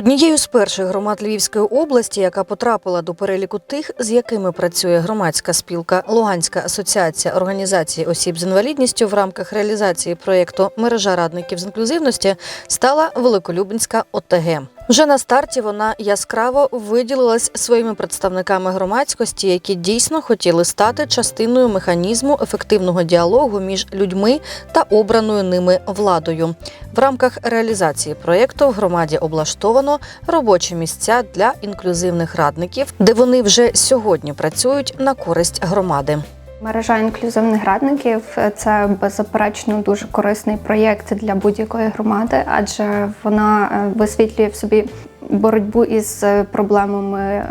Однією з перших громад Львівської області, яка потрапила до переліку тих, з якими працює громадська спілка Луганська асоціація організацій осіб з інвалідністю в рамках реалізації проєкту Мережа радників з інклюзивності, стала Великолюбинська ОТГ. Вже на старті вона яскраво виділилась своїми представниками громадськості, які дійсно хотіли стати частиною механізму ефективного діалогу між людьми та обраною ними владою. В рамках реалізації проєкту в громаді облаштовано робочі місця для інклюзивних радників, де вони вже сьогодні працюють на користь громади. Мережа інклюзивних радників це беззаперечно дуже корисний проєкт для будь-якої громади, адже вона е, висвітлює в собі боротьбу із е, проблемами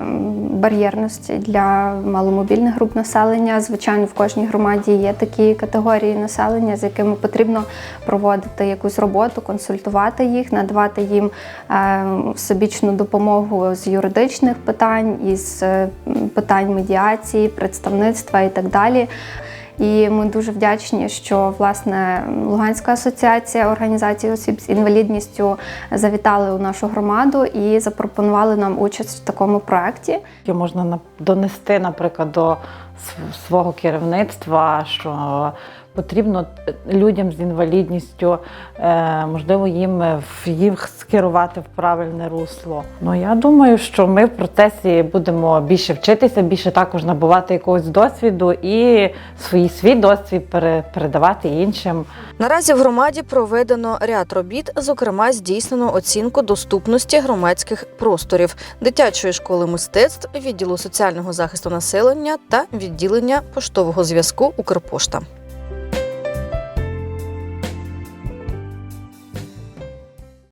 бар'єрності для маломобільних груп населення. Звичайно, в кожній громаді є такі категорії населення, з якими потрібно проводити якусь роботу, консультувати їх, надавати їм е, всебічну допомогу з юридичних питань, із е, питань медіації, представництва і так далі. І ми дуже вдячні, що власне Луганська асоціація організацій осіб з інвалідністю завітали у нашу громаду і запропонували нам участь в такому проєкті. Можна на- донести, наприклад, до свого керівництва, що потрібно людям з інвалідністю, е, можливо, їм е, їх скерувати в правильне русло. Ну я думаю, що ми в процесі будемо більше вчитися, більше також набувати якогось досвіду і свій свій досвід передавати іншим. Наразі в громаді проведено ряд робіт, зокрема, здійснено оцінку доступності громадських просторів, дитячої школи мистецтв, відділу соціального захисту населення та відділення поштового зв'язку Укрпошта.